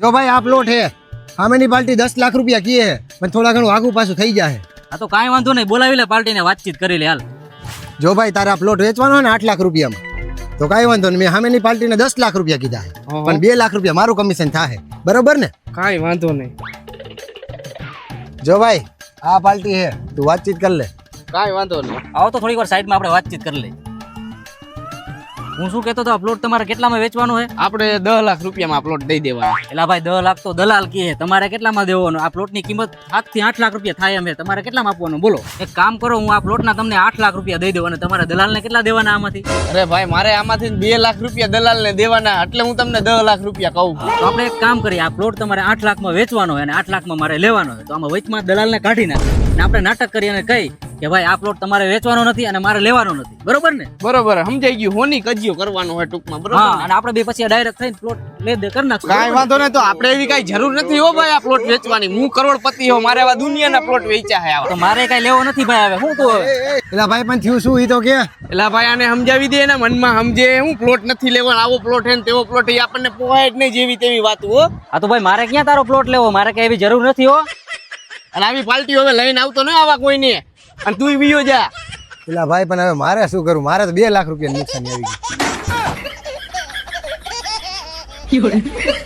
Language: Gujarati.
જો ભાઈ આ પ્લોટ હે. સામેની પાર્ટી દસ લાખ રૂપિયા કીએ હે. પણ થોડા ઘણું આગું પાછું થઈ જાય આ તો કાંઈ વાંધો નહીં. બોલાવી લે પાર્ટીને વાતચીત કરી લે હાલ. જો ભાઈ તારે આ પ્લોટ વેચવાનો હોય ને આઠ લાખ રૂપિયામાં. તો કાંઈ વાંધો નહીં. મેં સામેની પાર્ટીને દસ લાખ રૂપિયા કીધા છે પણ બે લાખ રૂપિયા મારું કમિશન થાય બરોબર ને? કાંઈ વાંધો નહીં. જો ભાઈ આ પાર્ટી હે. તું વાતચીત કર લે. કાંઈ વાંધો નહીં. આવો તો થોડીક વાર સાઈડમાં આપણે વાતચીત કરી લઈએ. હું શું કહેતો હતો આ પ્લોટ તમારે કેટલામાં વેચવાનો છે? આપણે દસ લાખ રૂપિયામાં પ્લોટ દઈ દેવાનો. એટલે ભાઈ દસ લાખ તો દલાલ કહે તમારે કેટલામાં દેવાનો? આ પ્લોટની કિંમત સાતથી આઠ લાખ રૂપિયા થાય અમે તમારે કેટલામાં આપવાનું? બોલો. એક કામ કરો હું આ પ્લોટના તમને આઠ લાખ રૂપિયા દઈ દઉં અને તમારે દલાલને કેટલા દેવાના આમાંથી? અરે ભાઈ મારે આમાંથી બે લાખ રૂપિયા દલાલને દેવાના એટલે હું તમને દસ લાખ રૂપિયા કહું. તો આપણે એક કામ કરીએ આ પ્લોટ તમારે આઠ લાખમાં વેચવાનો હોય અને આઠ લાખમાં મારે લેવાનો હોય તો આમાં વચમાં દલાલને કાઢી નાખે અને આપણે નાટક કરી અને કહી કે ભાઈ આ પ્લોટ તમારે વેચવાનો નથી અને મારે લેવાનો નથી. બરોબર ને? બરોબર સમજાઈ ગયું. હોની કજિયો કરવાનો હોય ટૂંકમાં બરોબર હા અને આપણે બે પછી ડાયરેક્ટ થઈને પ્લોટ લે દે કરી નાખશું. કાંઈ વાંધો નહીં તો આપણે એવી કાંઈ જરૂર નથી હો ભાઈ આ પ્લોટ વેચવાની. હું કરોડપતિ હો મારે આવા દુનિયાના પ્લોટ વેચ્યા હે તો મારે કઈ લેવો નથી ભાઈ હવે હું તો હવે? ભાઈ પણ થયું શું ઈ તો કે? એટલે ભાઈ આને સમજાવી દે એના મનમાં સમજે. હું પ્લોટ નથી લેવો આવો પ્લોટ હે ને તેવો પ્લોટ એ આપણને પોવાય જ નહીં જેવી તેવી વાત હો. આ તો ભાઈ મારે ક્યાં તારો પ્લોટ લેવો? મારે કઈ એવી જરૂર નથી હો. અને આવી પાર્ટી હવે લઈને આવતો ન આવા કોઈને. અને તું વિયો જા. પેલા ભાઈ પણ હવે મારે શું કરું? મારે તો બે લાખ રૂપિયા નુકસાન આવી ગયું